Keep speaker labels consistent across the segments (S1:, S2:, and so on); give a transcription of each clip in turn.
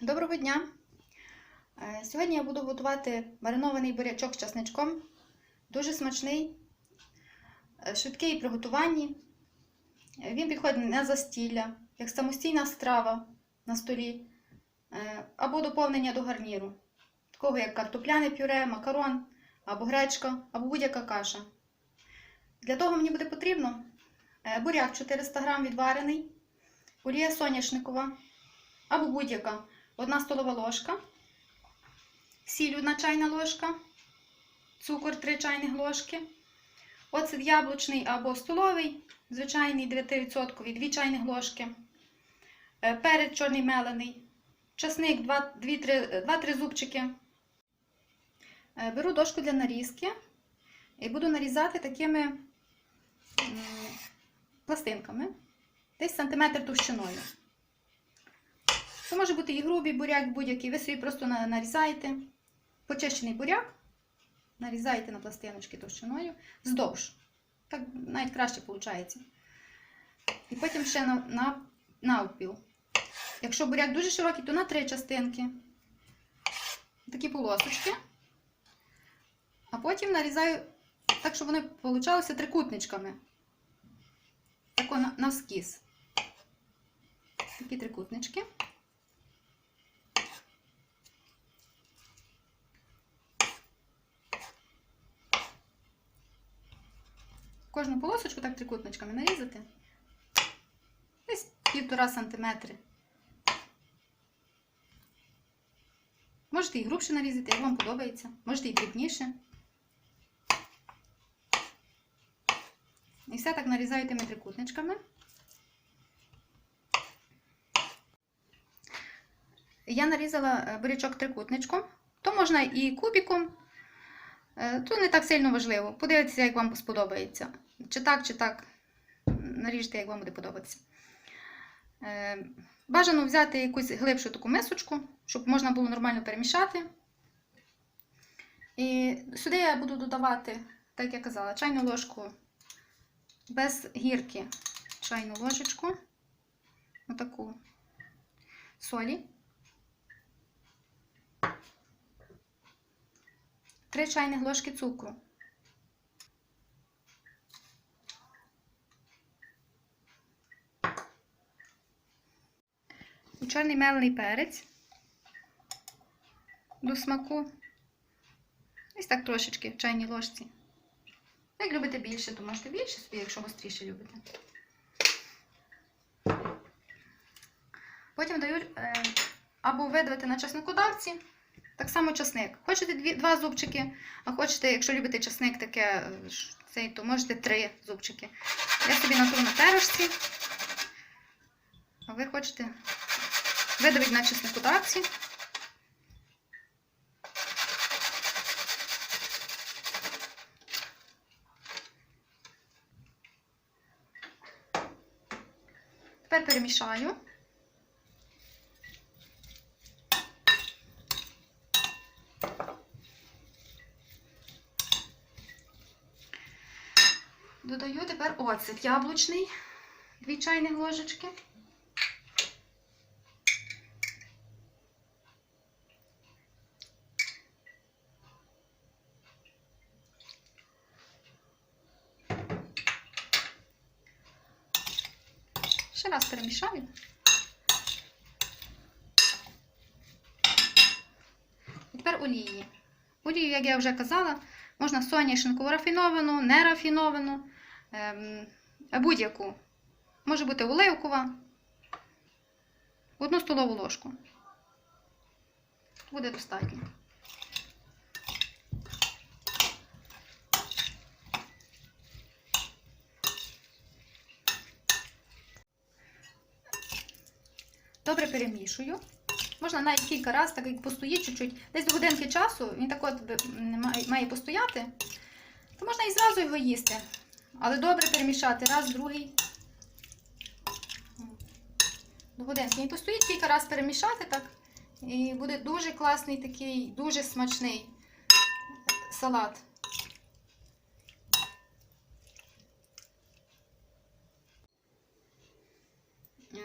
S1: Доброго дня! Е, Сьогодні я буду готувати маринований бурячок з часничком. Дуже смачний, е, швидкий в приготуванні. Е, Він підходить на застілля, як самостійна страва на столі, або доповнення до гарніру, такого як картопляне пюре, макарон, або гречка, або будь-яка каша. Для того мені буде потрібно буряк 400 г відварений, олія соняшникова або будь-яка. Одна столова ложка, сіль 1 чайна ложка, цукор 3 чайних ложки, оцет яблучний або столовий, звичайний 9%, 2 чайних ложки, е, перець чорний мелений, часник 2-3 зубчики. Е, Беру дошку для нарізки і буду нарізати такими пластинками, десь сантиметр товщиною. Це може бути і грубий буряк будь-який. Ви собі просто нарізаєте почищений буряк, нарізаєте на пластиночки товщиною вздовж. Так навіть краще виходить. І потім ще на, на, навпіл. Якщо буряк дуже широкий, то на три частинки. Такі полосочки. А потім нарізаю так, щоб вони получалися трикутничками. Тако на- навскіз. Такі трикутнички. Кожну полосочку так трикутничками нарізати. Десь півтора сантиметри. Можете і грубше нарізати, як вам подобається. Можете і дрібніше. І все так нарізаю тими трикутничками. Я нарізала е, бурячок трикутничком. То можна і кубиком. Е, То не так сильно важливо. Подивіться, як вам сподобається. Чи так, чи так. Наріжте, як вам буде подобатися. Е, Бажано взяти якусь глибшу таку мисочку, щоб можна було нормально перемішати. І сюди я буду додавати, так як я казала, чайну ложку без гірки, чайну ложечку, отаку солі. 3 чайних ложки цукру. Чорний мелений перець до смаку. Ось так трошечки в чайній ложці. Як любите більше, то можете більше собі, якщо гостріше любите. Потім даю е, або видавити на чесникодавці, так само часник. Хочете дві, два зубчики, а хочете, якщо любите часник таке, е, цей, то можете три зубчики. Я собі натру на терочці. А ви хочете видавити на чесникодавці. Тепер перемішаю. Додаю тепер оцет яблучний, дві чайних ложечки. Ще раз перемішаю. Тепер олії. Олію, як я вже казала, можна соняшникову рафіновану, нерафіновану, будь-яку. Може бути оливкова. Одну столову ложку. Буде достатньо. Добре перемішую. Можна навіть кілька разів, так як постоїть чуть-чуть. Десь до годинки часу він так от має постояти. То можна і зразу його їсти. Але добре перемішати раз, другий. До годинки. Він постоїть кілька разів перемішати так. І буде дуже класний такий, дуже смачний салат.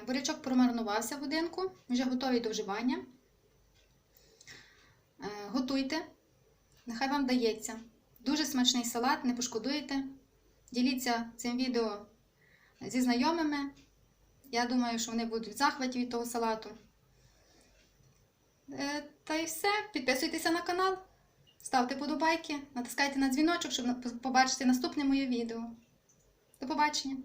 S1: Бурячок промаринувався в годинку, вже готовий до вживання. Е, Готуйте, нехай вам дається. Дуже смачний салат, не пошкодуєте. Діліться цим відео зі знайомими. Я думаю, що вони будуть в захваті від того салату. Е, Та й все. Підписуйтеся на канал, ставте подобайки, натискайте на дзвіночок, щоб побачити наступне моє відео. До побачення!